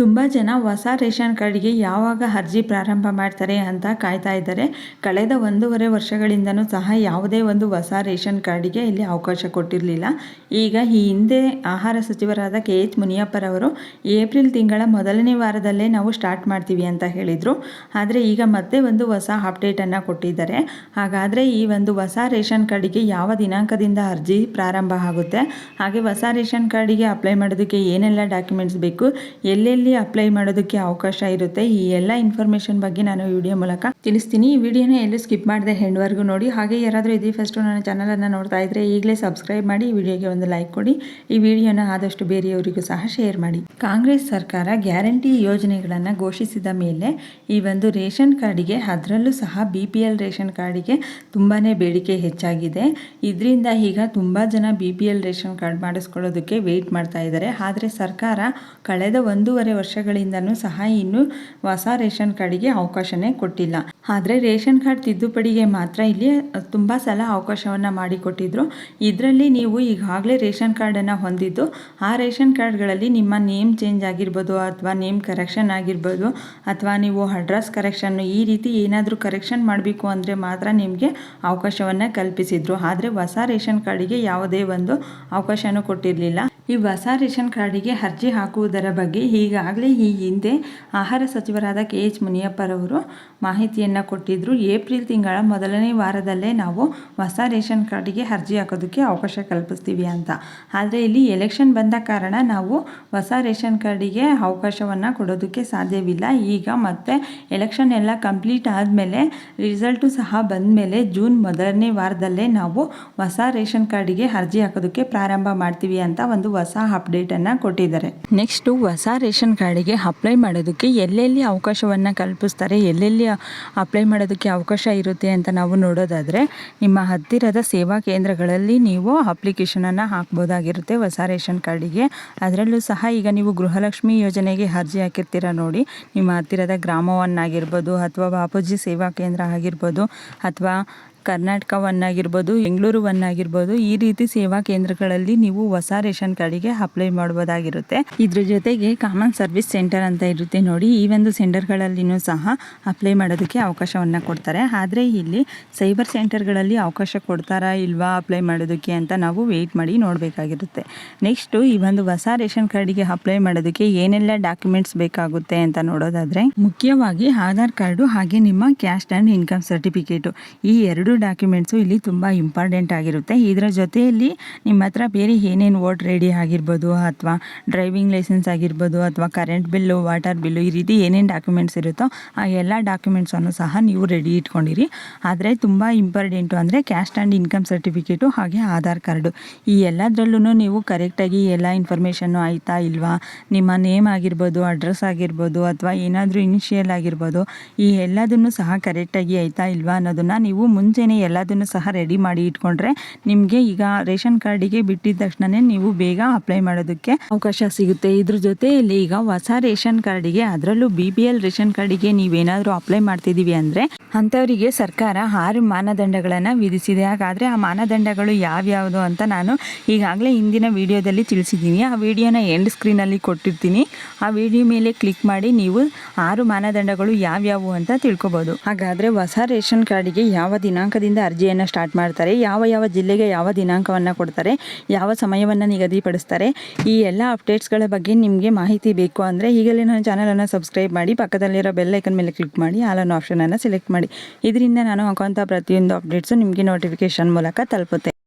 ತುಂಬ ಜನ ಹೊಸ ರೇಷನ್ ಕಾರ್ಡ್ಗೆ ಯಾವಾಗ ಅರ್ಜಿ ಪ್ರಾರಂಭ ಮಾಡ್ತಾರೆ ಅಂತ ಕಾಯ್ತಾ ಇದ್ದಾರೆ. ಕಳೆದ ಒಂದೂವರೆ ವರ್ಷಗಳಿಂದನೂ ಸಹ ಯಾವುದೇ ಒಂದು ಹೊಸ ರೇಷನ್ ಕಾರ್ಡಿಗೆ ಇಲ್ಲಿ ಅವಕಾಶ ಕೊಟ್ಟಿರಲಿಲ್ಲ. ಈಗ ಈ ಹಿಂದೆ ಆಹಾರ ಸಚಿವರಾದ ಕೆ. ಎಚ್. ಮುನಿಯಪ್ಪರವರು ಏಪ್ರಿಲ್ ತಿಂಗಳ ಮೊದಲನೇ ವಾರದಲ್ಲೇ ನಾವು ಸ್ಟಾರ್ಟ್ ಮಾಡ್ತೀವಿ ಅಂತ ಹೇಳಿದರು. ಆದರೆ ಈಗ ಮತ್ತೆ ಒಂದು ಹೊಸ ಅಪ್ಡೇಟನ್ನು ಕೊಟ್ಟಿದ್ದಾರೆ. ಹಾಗಾದರೆ ಈ ಒಂದು ಹೊಸ ರೇಷನ್ ಕಾರ್ಡಿಗೆ ಯಾವ ದಿನಾಂಕದಿಂದ ಅರ್ಜಿ ಪ್ರಾರಂಭ ಆಗುತ್ತೆ? ಹಾಗೆ ಹೊಸ ರೇಷನ್ ಕಾರ್ಡಿಗೆ ಅಪ್ಲೈ ಮಾಡೋದಕ್ಕೆ ಏನೆಲ್ಲ ಡಾಕ್ಯುಮೆಂಟ್ಸ್ ಬೇಕು? ಎಲ್ಲೆಲ್ಲಿ ಅಪ್ಲೈ ಮಾಡೋದಕ್ಕೆ ಅವಕಾಶ ಇರುತ್ತೆ. ಈ ಎಲ್ಲ ಇನ್ಫಾರ್ಮೇಷನ್ ಬಗ್ಗೆ ನಾನು ವಿಡಿಯೋ ಮೂಲಕ ತಿಳಿಸ್ತೀನಿ. ಈ ವಿಡಿಯೋನ ಎಲ್ಲೂ ಸ್ಕಿಪ್ ಮಾಡಿದೆ ಹೆಂಡ್ವರೆಗೂ ನೋಡಿ. ಹಾಗೆ ಯಾರಾದರೂ ಇದೇ ಫಸ್ಟು ನನ್ನ ಚಾನಲನ್ನು ನೋಡ್ತಾ ಇದ್ರೆ ಈಗಲೇ ಸಬ್ಸ್ಕ್ರೈಬ್ ಮಾಡಿ, ಈ ವಿಡಿಯೋಗೆ ಒಂದು ಲೈಕ್ ಕೊಡಿ. ಈ ವಿಡಿಯೋನ ಆದಷ್ಟು ಬೇರೆಯವರಿಗೂ ಸಹ ಶೇರ್ ಮಾಡಿ. ಕಾಂಗ್ರೆಸ್ ಸರ್ಕಾರ ಗ್ಯಾರಂಟಿ ಯೋಜನೆಗಳನ್ನು ಘೋಷಿಸಿದ ಮೇಲೆ ಈ ಒಂದು ರೇಷನ್ ಕಾರ್ಡಿಗೆ, ಅದರಲ್ಲೂ ಸಹ ಬಿ ಪಿ ಎಲ್ ರೇಷನ್ ಕಾರ್ಡಿಗೆ ತುಂಬಾ ಬೇಡಿಕೆ ಹೆಚ್ಚಾಗಿದೆ. ಇದರಿಂದ ಈಗ ತುಂಬ ಜನ B P L ration card ಮಾಡಿಸ್ಕೊಳ್ಳೋದಕ್ಕೆ wait ಮಾಡ್ತಾ ಇದ್ದಾರೆ. ಆದರೆ ಸರ್ಕಾರ ಕಳೆದ ಒಂದೂವರೆ ವರ್ಷಗಳಿಂದನೂ ಸಹ ಇನ್ನು ಹೊಸ ರೇಷನ್ ಕಾರ್ಡಿಗೆ ಅವಕಾಶನೇ ಕೊಟ್ಟಿಲ್ಲ. ಆದರೆ ರೇಷನ್ ಕಾರ್ಡ್ ತಿದ್ದುಪಡಿಗೆ ಮಾತ್ರ ಇಲ್ಲಿ ತುಂಬ ಸಲ ಅವಕಾಶವನ್ನು ಮಾಡಿಕೊಟ್ಟಿದ್ರು. ಇದರಲ್ಲಿ ನೀವು ಈಗಾಗಲೇ ರೇಷನ್ ಕಾರ್ಡನ್ನು ಹೊಂದಿದ್ದು, ಆ ರೇಷನ್ ಕಾರ್ಡ್ಗಳಲ್ಲಿ ನಿಮ್ಮ ನೇಮ್ ಚೇಂಜ್ ಆಗಿರ್ಬೋದು ಅಥವಾ ನೇಮ್ ಕರೆಕ್ಷನ್ ಆಗಿರ್ಬೋದು ಅಥವಾ ನೀವು ಅಡ್ರೆಸ್ ಕರೆಕ್ಷನ್ನು ಈ ರೀತಿ ಏನಾದರೂ ಕರೆಕ್ಷನ್ ಮಾಡಬೇಕು ಅಂದರೆ ಮಾತ್ರ ನಿಮಗೆ ಅವಕಾಶವನ್ನು ಕಲ್ಪಿಸಿದ್ರು. ಆದರೆ ಹೊಸ ರೇಷನ್ ಕಾರ್ಡಿಗೆ ಯಾವುದೇ ಒಂದು ಅವಕಾಶನೂ ಕೊಟ್ಟಿರಲಿಲ್ಲ. ಈ ಹೊಸ ರೇಷನ್ ಕಾರ್ಡಿಗೆ ಅರ್ಜಿ ಹಾಕುವುದರ ಬಗ್ಗೆ ಈಗಾಗಲೇ ಈ ಹಿಂದೆ ಆಹಾರ ಸಚಿವರಾದ ಕೆ ಎಚ್ ಮುನಿಯಪ್ಪರವರು ಮಾಹಿತಿಯನ್ನು ಕೊಟ್ಟಿದ್ದರು ಏಪ್ರಿಲ್ ತಿಂಗಳ ಮೊದಲನೇ ವಾರದಲ್ಲೇ ನಾವು ಹೊಸ ರೇಷನ್ ಕಾರ್ಡಿಗೆ ಅರ್ಜಿ ಹಾಕೋದಕ್ಕೆ ಅವಕಾಶ ಕಲ್ಪಿಸ್ತೀವಿ ಅಂತ. ಆದರೆ ಇಲ್ಲಿ ಎಲೆಕ್ಷನ್ ಬಂದ ಕಾರಣ ನಾವು ಹೊಸ ರೇಷನ್ ಕಾರ್ಡಿಗೆ ಅವಕಾಶವನ್ನು ಕೊಡೋದಕ್ಕೆ ಸಾಧ್ಯವಿಲ್ಲ. ಈಗ ಮತ್ತೆ ಎಲೆಕ್ಷನ್ ಎಲ್ಲ ಕಂಪ್ಲೀಟ್ ಆದಮೇಲೆ ರಿಸಲ್ಟು ಸಹ ಬಂದ ಮೇಲೆ ಜೂನ್ ಮೊದಲನೇ ವಾರದಲ್ಲೇ ನಾವು ಹೊಸ ರೇಷನ್ ಕಾರ್ಡಿಗೆ ಅರ್ಜಿ ಹಾಕೋದಕ್ಕೆ ಪ್ರಾರಂಭ ಮಾಡ್ತೀವಿ ಅಂತ ಒಂದು ಹೊಸ ಅಪ್ಡೇಟನ್ನು ಕೊಟ್ಟಿದ್ದಾರೆ. ನೆಕ್ಸ್ಟು ಹೊಸ ರೇಷನ್ ಕಾರ್ಡಿಗೆ ಅಪ್ಲೈ ಮಾಡೋದಕ್ಕೆ ಎಲ್ಲೆಲ್ಲಿ ಅವಕಾಶವನ್ನು ಕಲ್ಪಿಸ್ತಾರೆ, ಎಲ್ಲೆಲ್ಲಿ ಅಪ್ಲೈ ಮಾಡೋದಕ್ಕೆ ಅವಕಾಶ ಇರುತ್ತೆ ಅಂತ ನಾವು ನೋಡೋದಾದರೆ, ನಿಮ್ಮ ಹತ್ತಿರದ ಸೇವಾ ಕೇಂದ್ರಗಳಲ್ಲಿ ನೀವು ಅಪ್ಲಿಕೇಶನನ್ನು ಹಾಕ್ಬೋದಾಗಿರುತ್ತೆ ಹೊಸ ರೇಷನ್ ಕಾರ್ಡಿಗೆ. ಅದರಲ್ಲೂ ಸಹ ಈಗ ನೀವು ಗೃಹಲಕ್ಷ್ಮಿ ಯೋಜನೆಗೆ ಅರ್ಜಿ ಹಾಕಿರ್ತೀರ ನೋಡಿ, ನಿಮ್ಮ ಹತ್ತಿರದ ಗ್ರಾಮವನ್ನಾಗಿರ್ಬೋದು ಅಥವಾ ಬಾಪೂಜಿ ಸೇವಾ ಕೇಂದ್ರ ಆಗಿರ್ಬೋದು ಅಥವಾ ಕರ್ನಾಟಕವನ್ನಾಗಿರ್ಬೋದು ಬೆಂಗಳೂರುವನ್ನಾಗಿರ್ಬೋದು ಈ ರೀತಿ ಸೇವಾ ಕೇಂದ್ರಗಳಲ್ಲಿ ನೀವು ಹೊಸ ರೇಷನ್ ಕಾರ್ಡಿಗೆ ಅಪ್ಲೈ ಮಾಡ್ಬೋದಾಗಿರುತ್ತೆ. ಇದ್ರ ಜೊತೆಗೆ ಕಾಮನ್ ಸರ್ವಿಸ್ ಸೆಂಟರ್ ಅಂತ ಇರುತ್ತೆ ನೋಡಿ, ಈ ಒಂದು ಸೆಂಟರ್ಗಳಲ್ಲಿನೂ ಸಹ ಅಪ್ಲೈ ಮಾಡೋದಕ್ಕೆ ಅವಕಾಶವನ್ನು ಕೊಡ್ತಾರೆ. ಆದರೆ ಇಲ್ಲಿ ಸೈಬರ್ ಸೆಂಟರ್ಗಳಲ್ಲಿ ಅವಕಾಶ ಕೊಡ್ತಾರಾ ಇಲ್ವಾ ಅಪ್ಲೈ ಮಾಡೋದಕ್ಕೆ ಅಂತ ನಾವು ವೆಯ್ಟ್ ಮಾಡಿ ನೋಡಬೇಕಾಗಿರುತ್ತೆ. ನೆಕ್ಸ್ಟು ಈ ಒಂದು ಹೊಸ ರೇಷನ್ ಕಾರ್ಡಿಗೆ ಅಪ್ಲೈ ಮಾಡೋದಕ್ಕೆ ಏನೆಲ್ಲ ಡಾಕ್ಯುಮೆಂಟ್ಸ್ ಬೇಕಾಗುತ್ತೆ ಅಂತ ನೋಡೋದಾದರೆ, ಮುಖ್ಯವಾಗಿ ಆಧಾರ್ ಕಾರ್ಡು ಹಾಗೆ ನಿಮ್ಮ ಕ್ಯಾಶ್ ಆ್ಯಂಡ್ ಇನ್ಕಮ್ ಸರ್ಟಿಫಿಕೇಟು. ಈ ಎರಡು ಡಾಕ್ಯುಮೆಂಟ್ಸು ಇಲ್ಲಿ ತುಂಬ ಇಂಪಾರ್ಟೆಂಟ್ ಆಗಿರುತ್ತೆ. ಇದರ ಜೊತೆಯಲ್ಲಿ ನಿಮ್ಮ ಹತ್ರ ಬೇರೆ ಏನೇನು ವೋಟ್ ರೆಡಿ ಆಗಿರ್ಬೋದು ಅಥವಾ ಡ್ರೈವಿಂಗ್ ಲೈಸೆನ್ಸ್ ಆಗಿರ್ಬೋದು ಅಥವಾ ಕರೆಂಟ್ ಬಿಲ್ಲು ವಾಟರ್ ಬಿಲ್ಲು ಈ ರೀತಿ ಏನೇನು ಡಾಕ್ಯುಮೆಂಟ್ಸ್ ಇರುತ್ತೋ ಆ ಎಲ್ಲ ಡಾಕ್ಯುಮೆಂಟ್ಸನ್ನು ಸಹ ನೀವು ರೆಡಿ ಇಟ್ಕೊಂಡಿರಿ. ಆದರೆ ತುಂಬ ಇಂಪಾರ್ಟೆಂಟು ಅಂದರೆ ಕ್ಯಾಶ್ ಆ್ಯಂಡ್ ಇನ್ಕಮ್ ಸರ್ಟಿಫಿಕೇಟು ಹಾಗೆ ಆಧಾರ್ ಕಾರ್ಡು ಈ ಎಲ್ಲದರಲ್ಲೂ ನೀವು ಕರೆಕ್ಟಾಗಿ ಎಲ್ಲ ಇನ್ಫಾರ್ಮೇಷನ್ನು ಆಯ್ತಾ ಇಲ್ವಾ? ನಿಮ್ಮ ನೇಮ್ ಆಗಿರ್ಬೋದು ಅಡ್ರೆಸ್ ಆಗಿರ್ಬೋದು ಅಥವಾ ಏನಾದರೂ ಇನಿಷಿಯಲ್ ಆಗಿರ್ಬೋದು ಈ ಎಲ್ಲದನ್ನು ಸಹ ಕರೆಕ್ಟಾಗಿ ಆಯ್ತಾ ಇಲ್ವಾ ಅನ್ನೋದನ್ನು ನೀವು ಮುಂಚೆನೇ ಎಲ್ಲದನ್ನು ಸಹ ರೆಡಿ ಮಾಡಿ ಇಟ್ಕೊಂಡ್ರೆ ನಿಮಗೆ ಈಗ ರೇಷನ್ ಕಾರ್ಡಿಗೆ ಬಿಟ್ಟಿದ ತಕ್ಷಣನೇ ನೀವು ಬೇಗ ಅಪ್ಲೈ ಮಾಡೋದಕ್ಕೆ ಅವಕಾಶ ಸಿಗುತ್ತೆ. ಇದ್ರ ಜೊತೆಯಲ್ಲಿ ಈಗ ಹೊಸ ರೇಷನ್ ಕಾರ್ಡಿಗೆ ಅದರಲ್ಲೂ ಬಿ ಪಿ ಎಲ್ ರೇಷನ್ ಕಾರ್ಡಿಗೆ ನೀವೇನಾದರೂ ಅಪ್ಲೈ ಮಾಡ್ತಿದ್ದೀವಿ ಅಂದರೆ ಅಂಥವರಿಗೆ ಸರ್ಕಾರ ಆರು ಮಾನದಂಡಗಳನ್ನು ವಿಧಿಸಿದೆ. ಹಾಗಾದರೆ ಆ ಮಾನದಂಡಗಳು ಯಾವ್ಯಾವುದು ಅಂತ ನಾನು ಈಗಾಗಲೇ ಹಿಂದಿನ ವಿಡಿಯೋದಲ್ಲಿ ತಿಳಿಸಿದ್ದೀನಿ. ಆ ವಿಡಿಯೋನ ಎಂಡ್ ಸ್ಕ್ರೀನಲ್ಲಿ ಕೊಟ್ಟಿರ್ತೀನಿ. ಆ ವಿಡಿಯೋ ಮೇಲೆ ಕ್ಲಿಕ್ ಮಾಡಿ ನೀವು ಆರು ಮಾನದಂಡಗಳು ಯಾವ್ಯಾವು ಅಂತ ತಿಳ್ಕೊಬೋದು. ಹಾಗಾದರೆ ಹೊಸ ರೇಷನ್ ಕಾರ್ಡಿಗೆ ಯಾವ ದಿನಾಂಕದಿಂದ ಅರ್ಜಿಯನ್ನು ಸ್ಟಾರ್ಟ್ ಮಾಡ್ತಾರೆ, ಯಾವ ಯಾವ ಜಿಲ್ಲೆಗೆ ಯಾವ ದಿನಾಂಕವನ್ನು ಕೊಡ್ತಾರೆ, ಯಾವ ಸಮಯವನ್ನು ನಿಗದಿಪಡಿಸ್ತಾರೆ, ಈ ಎಲ್ಲ ಅಪ್ಡೇಟ್ಸ್ಗಳ ಬಗ್ಗೆ ನಿಮಗೆ ಮಾಹಿತಿ ಬೇಕು ಅಂದರೆ ಈಗಲೇ ನನ್ನ ಚಾನಲನ್ನು ಸಬ್ಸ್ಕ್ರೈಬ್ ಮಾಡಿ, ಪಕ್ಕದಲ್ಲಿರೋ ಬೆಲ್ಲೈಕನ್ ಮೇಲೆ ಕ್ಲಿಕ್ ಮಾಡಿ ಆಲನ್ನು ಆಪ್ಷನನ್ನು ಸೆಲೆಕ್ಟ್ ಮಾಡಿ. ಇದರಿಂದ ನಾನು ಹಾಕುವಂಥ ಪ್ರತಿಯೊಂದು ಅಪ್ಡೇಟ್ಸು ನಿಮಗೆ ನೋಟಿಫಿಕೇಶನ್ ಮೂಲಕ ತಲುಪುತ್ತೆ